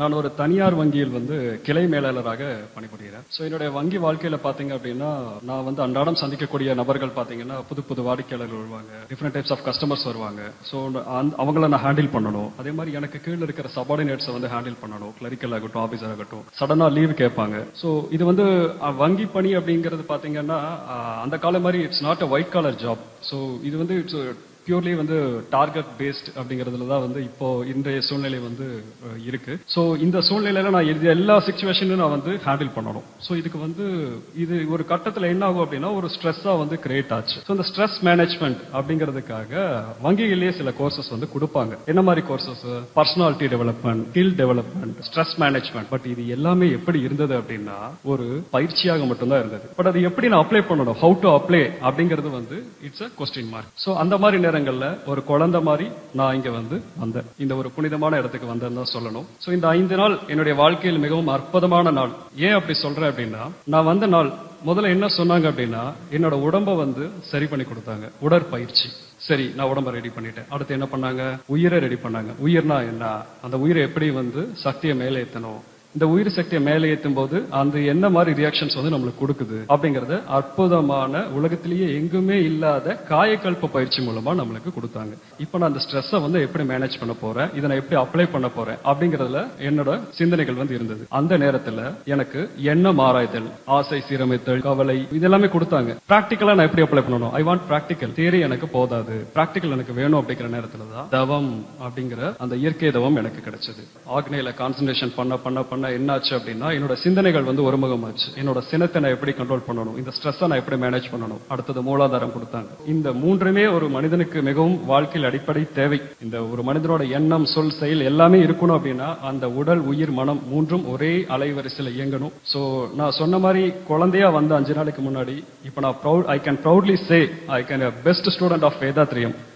நான் ஒரு தனியார் வங்கியில் வந்து கிளை மேலாளராக பணிபுரிகிறேன். ஸோ என்னுடைய வங்கி வாழ்க்கையில பாத்தீங்க அப்படின்னா நான் வந்து அன்றாடம் சந்திக்கக்கூடிய நபர்கள் பாத்தீங்கன்னா புது புது வாடிக்கையாளர்கள் வருவாங்க டிஃப்ரெண்ட் டைப்ஸ் ஆஃப் கஸ்டமர்ஸ் வருவாங்க. ஸோ அவங்கள நான் ஹேண்டில் பண்ணணும். அதே மாதிரி எனக்கு கீழே இருக்கிற சபார்டினேட்ஸை வந்து ஹேண்டில் பண்ணணும். கிளரிக்கல் ஆகட்டும் ஆஃபீஸர் ஆகட்டும். சடனா லீவ் கேட்பாங்க. ஸோ இது வந்து வங்கி பணி அப்படிங்கிறது பாத்தீங்கன்னா அந்த காலம் மாதிரி it's not a white collar job so இது வந்து இட்ஸ் பியூர்லி வந்து டார்கெட் பேஸ்ட் அப்படிங்கிறதுல தான் வந்து இப்போ இன்றைய சூழ்நிலை வந்து இருக்கு. ஸோ இந்த சூழ்நிலையில நான் இது எல்லா சுச்சுவேஷனும் நான் வந்து ஹேண்டில் பண்ணணும். ஸோ இதுக்கு வந்து இது ஒரு கட்டத்தில் என்ன ஆகும் அப்படின்னா ஒரு ஸ்ட்ரெஸ்ஸாக வந்து கிரியேட் ஆச்சு. ஸோ இந்த ஸ்ட்ரெஸ் மேனேஜ்மெண்ட் அப்படிங்கிறதுக்காக வங்கிகளிலேயே சில கோர்சஸ் வந்து கொடுப்பாங்க. என்ன மாதிரி courses personality development skill development stress management but இது எல்லாமே எப்படி இருந்தது அப்படின்னா ஒரு பயிற்சியாக மட்டும்தான் இருந்தது. பட் அது எப்படி நான் அப்ளை பண்ணணும்? ஹவு டு அப்ளை அப்படிங்கிறது வந்து it's a question mark so அந்த மாதிரி நேரங்கள்ல ஒரு குழந்தை மாதிரி நான் இங்க வந்து வந்தேன். இந்த ஒரு புனிதமான இடத்துக்கு வந்தேன்னு தான் சொல்லணும். ஸோ இந்த ஐந்து நாள் என்னுடைய வாழ்க்கையில் மிகவும் அற்புதமான நாள். ஏன் அப்படி சொல்றேன் அப்படின்னா நான் வந்த நாள் முதல்ல என்ன சொன்னாங்க அப்படின்னா என்னோட உடம்ப வந்து சரி பண்ணி கொடுத்தாங்க. உடற்பயிற்சி. சரி நான் உடம்ப ரெடி பண்ணிட்டேன். அடுத்து என்ன பண்ணாங்க? உயிரை ரெடி பண்ணாங்க. உயிர்னா என்ன? அந்த உயிரை எப்படி வந்து சக்தியை மேலே ஏத்தணும்? இந்த உயிர் சக்தியை மேலே ஏற்றும் போது அந்த என்ன மாதிரி ரியாக்ஷன்ஸ் வந்து நம்மளுக்கு கொடுக்குது அப்படிங்கறது அற்புதமான உலகத்திலேயே எங்குமே இல்லாத காயக்கல்ப பயிற்சி மூலமா நம்மளுக்கு கொடுத்தாங்க. இப்போ நான் அந்த ஸ்ட்ரெஸ்ஸை வந்து எப்படி மேனேஜ் பண்ண போறேன்? இதை நான் எப்படி அப்ளை பண்ண போறேன்? அப்படிங்கறதுல என்னோட சிந்தனைகள் வந்து இருந்தது. அந்த நேரத்துல எனக்கு என்ன ஆராய்தல் ஆசை சீரமைத்தல் கவலை இதெல்லாமே கொடுத்தாங்க. பிராக்டிக்கலா நான் எப்படி அப்ளை பண்ணணும்? ஐ வாண்ட் பிராக்டிக்கல் தேரி எனக்கு போதாது. பிராக்டிக்கல் எனக்கு வேணும் அப்படிங்கிற நேரத்துல தான் தவம் அப்படிங்கிற அந்த இயற்கை தவம் எனக்கு கிடைச்சது. ஆக்னேயில கான்சன்ட்ரேஷன் பண்ண பண்ண பண்ண என்னாச்சு அப்படின்னா என்னோட சிந்தனைகள் வந்து ஒருமுகமாச்சு. என்னோட சினத்தை நான் எப்படி கண்ட்ரோல் பண்ணணும்? இந்த ஸ்ட்ரெஸ்ஸை நான் எப்படி மேனேஜ் பண்ணணும்? அடுத்தது மூலாதாரம் கொடுத்தாங்க. இந்த மூன்றுமே ஒரு மனிதனுக்கு மிகவும் வாழ்க்கையில் அடிப்படை தேவை. இந்த ஒரு மனிதனோட எண்ணம் சொல் செயல் எல்லாமே இருக்கணும் அப்படின்னா அந்த உடல் உயிர் மனம் மூன்றும் ஒரே அலைவரிசையில் இயங்கணும். சோ நான் சொன்ன மாதிரி குழந்தையா வந்த அஞ்சு நாளைக்கு முன்னாடி இப்போ நான் proud I can proudly say I can best student of Vethathiriyam